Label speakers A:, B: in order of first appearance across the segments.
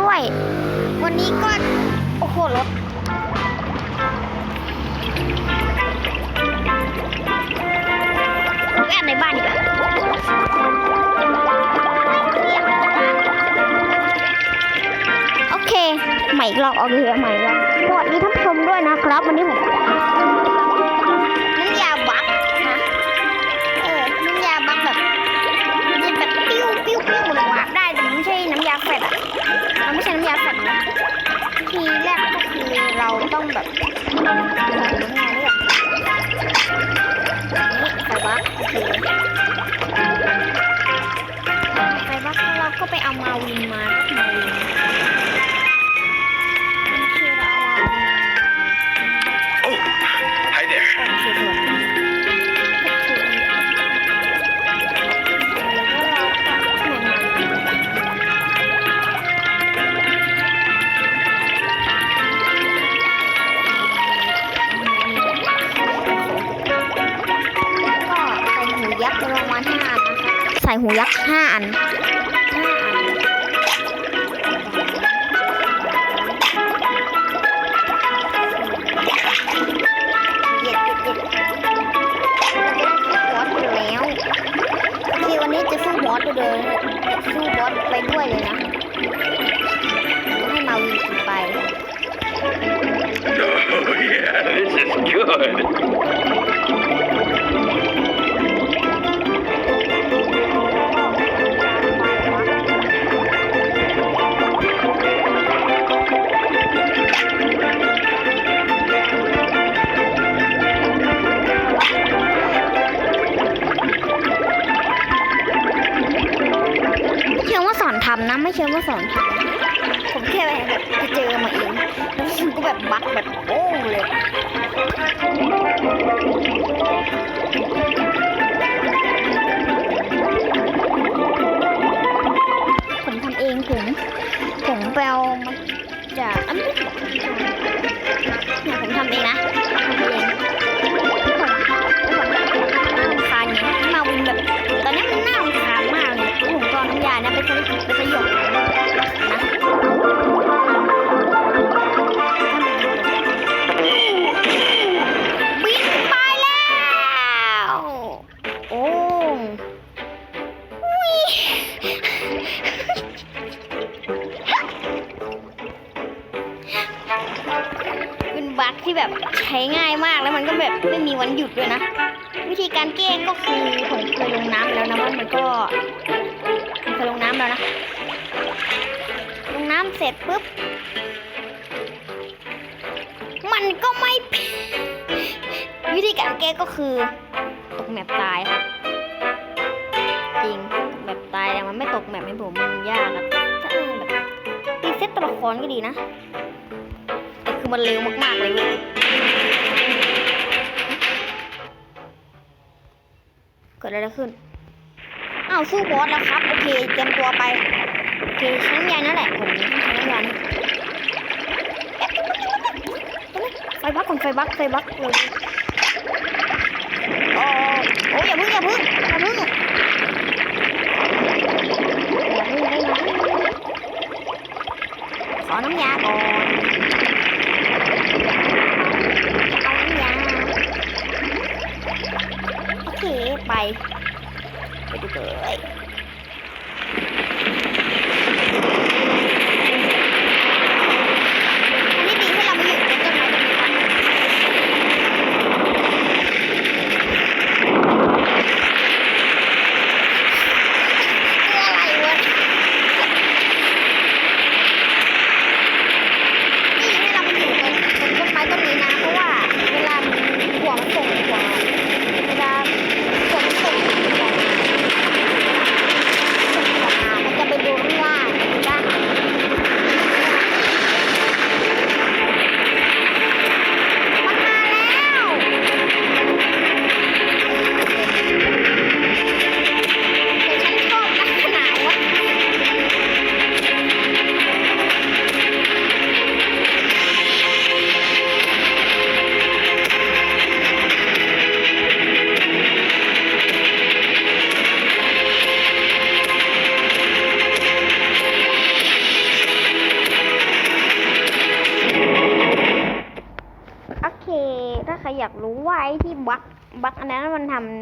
A: ด้วย วันนี้ก็ โอ้โหรถแอบในบ้านดีกว่าโอเค ใหม่อีกรอบเอาเลยใหม่อีกรอบสวัสดีท่านผู้ชมด้วยนะครับ วันนี้ผม หูยักษ์ห้าอันเยียดเยียดเยียดจะได้สู้บอสอยู่แล้วโอเควันนี้จะสู้บอสไปเลยสู้บอสไปด้วยเลยนะ ให้มาวินกินไป
B: Oh, yeah, this is good. ำ
A: นะไม่เชิงว่าสอนทำนะผมแค่แบบไปเจอมาเองแล้วผมก็แบบบักแบบโอ้เลย แบบใช้ง่ายมากแล้วมันก็แบบไม่มีวันหยุดด้วยนะ วิธีการแก้ก็คือผมเคยลงน้ำแล้วนะว่ามันก็เคยลงน้ำแล้วนะ ลงน้ำเสร็จปุ๊บ มันก็ไม่วิธีการแก้ก็คือตกแมปตายครับจริงตกแมปตายแต่มันไม่ตกแมปให้ผมมันยากอะถ้าแบบรีเซ็ตตัวละครก็ดีนะ คือมันเร็วมากๆเลยเว้ยเกิดอะไรขึ้น อ้าวสู้บอสแล้วครับ โอเคเตรียมตัวไป โอเคใช้น้ำยานั่นแหละผมใช้น้ำยานี่เอ๊ะไฟบักก่อนไฟบักไฟบักเลยโอ้โอ้อย่าพึ่งอย่าพึ่งอย่าพึ่งอย่าพึ่งได้ไหมขอน้ำยาก่อนเอาน้ำยา โอเค ไปไปดูเลย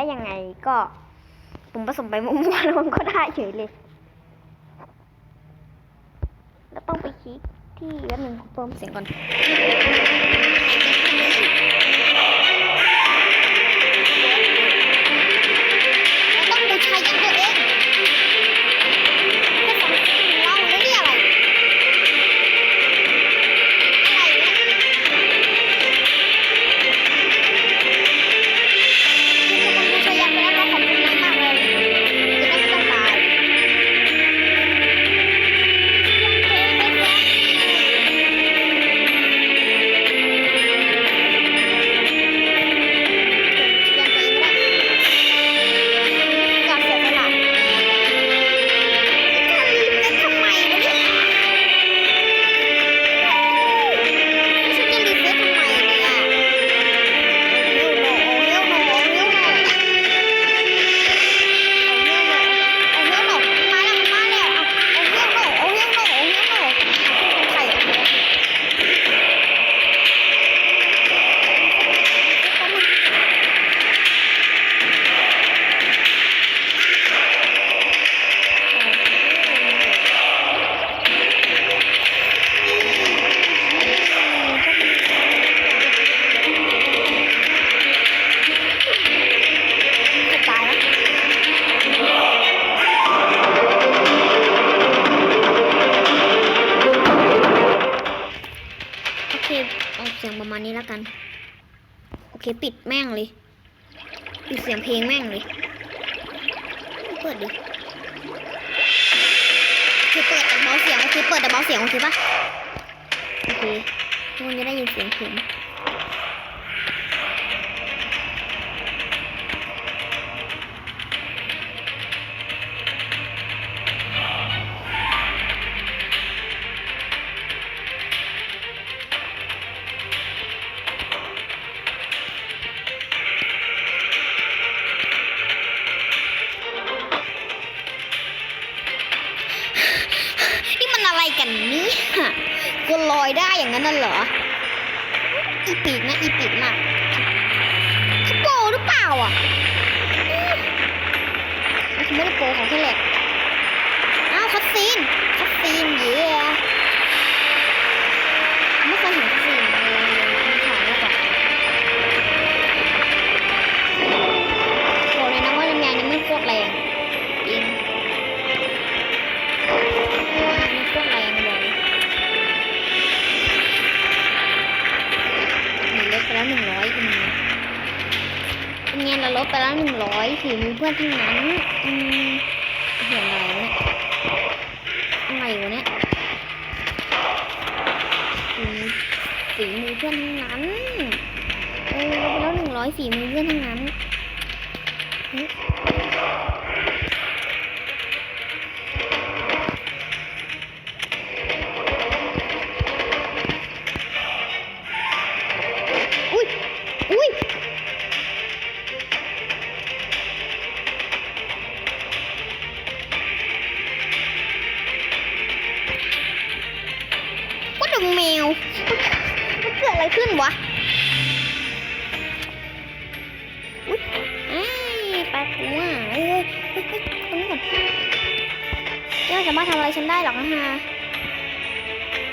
A: ได้ยังไงก็ผมผสมไปมั่วๆแล้วมันก็ได้เฉยเลย แล้วต้องไปคลิกที่แล้วหนึ่งเพิ่มเสียงก่อน มาณนี้แล้วกัน โอเคปิดแม่งเลย ปิดเสียงเพลงแม่งเลย เปิดดิคือเปิดแต่เบาเสียงโอเคเปิดแต่เบาเสียงโอเคปะโอเคทุกคนจะได้ยินเสียงผม อีปีกนะอีปีกมากเขาโปหรือเปล่าอะมันคือไม่ได้โปของแค่แหลกอ้าวคัตซีนคัตซีนเย่ ไปแล้วหนึ่งร้อยฝีมือเพื่อนทั้งนั้น อืมเห็นอะไรเนี่ยอะไรอยู่เนี่ยฝีมือฝีมือเพื่อนทั้งนั้น เออไปแล้วหนึ่งร้อยฝีมือเพื่อนทั้งนั้น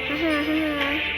A: ฮ่าฮ่า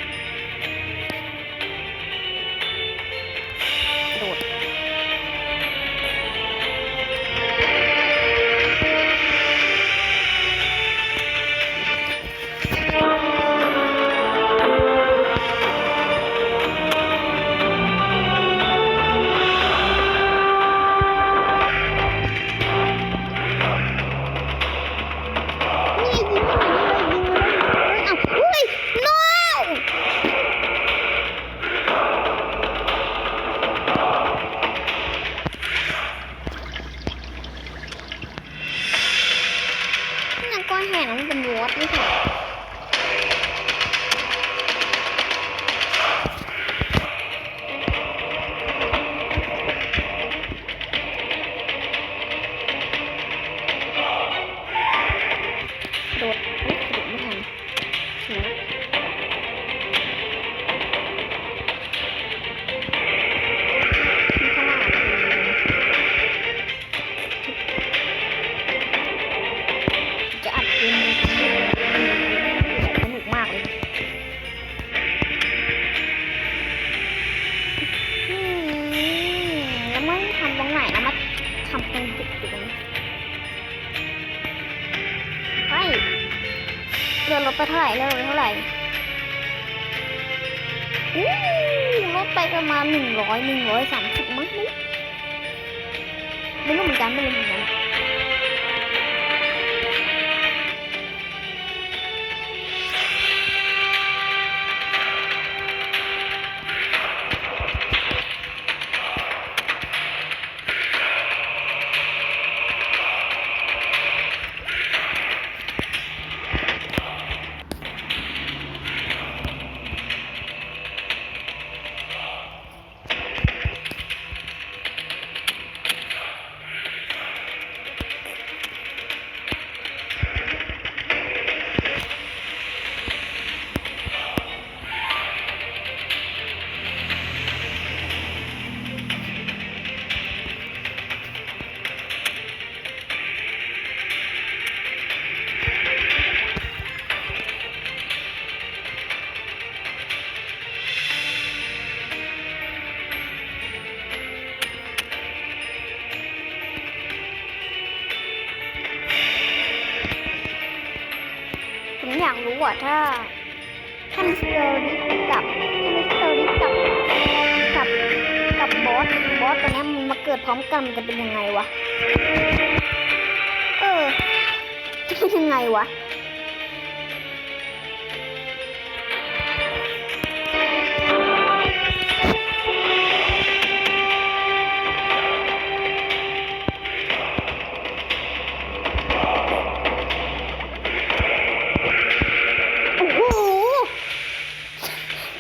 A: โด เรือลดไปเท่าไหร่เรือลดไปเท่าไหร่อู้ลดไปประมาณหนึ่งร้อยหนึ่งร้อยสามสิบมั้งไม่รู้เหมือนกันไม่รู้เหมือนกัน อสตัวเนี้มันมาเกิดพร้อมกันมันจะเป็นยังไงวะ เออ จะเป็นยังไงวะโอ้ห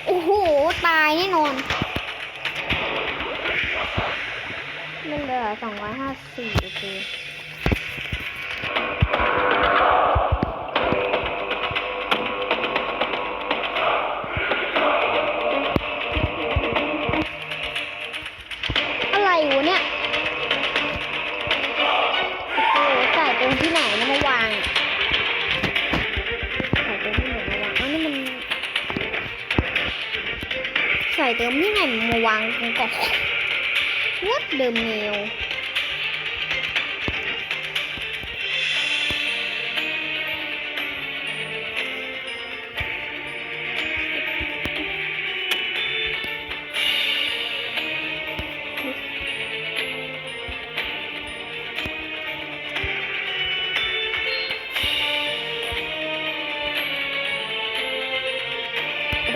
A: โอ้โห ตายแน่นอน เล่นเหลือสองร้อยห้าสิบโอเคอะไรวะเนี่ยโอ้โหใส่ตรงที่ไหนนะมาวางใส่ติมที่ไหนมาวางอันนี้มัน ใส่ติมที่ไหนมาวางตรงกล่อง วัดเดิมเมล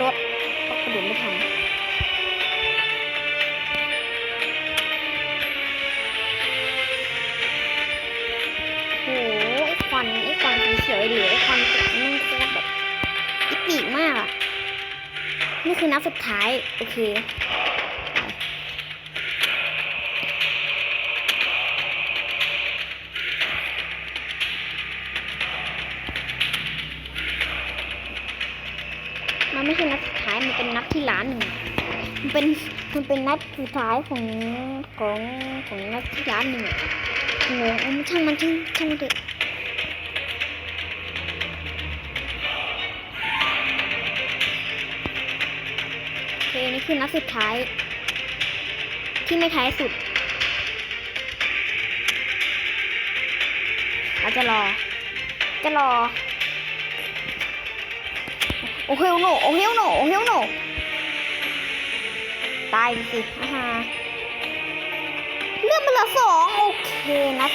A: รถก็กระโดดไม่ทัน เขียวเหลือควันแสงมันโคตรแบบอีปีกมากอะ นี่คือนัดสุดท้าย โอเคมันไม่ใช่นัดสุดท้าย มันเป็นนัดที่ล้านหนึ่ง มันเป็น มันเป็นนัดสุดท้ายของของของนัดที่ล้านหนึ่งอะงงเอามันช่างมันช่างช่างมันเถอะ นี่คือนัดสุดท้าย ที่ไม่ท้ายสุด เราจะรอ จะรอ โอเคโนโอเคโนโอเคโนตายสิอ่าเลือนมาเหลือสองโอเคนะ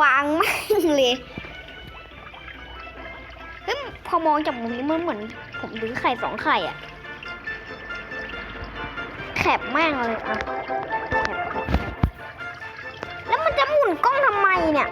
A: วางไม่เลยเฮ้ยพอมองจากมุมนี้มันเหมือน ผมถือไข่สองไข่อะแคบแม่งเลยอะแแล้วมันจะหมุนกล้องทำไมเนี่ย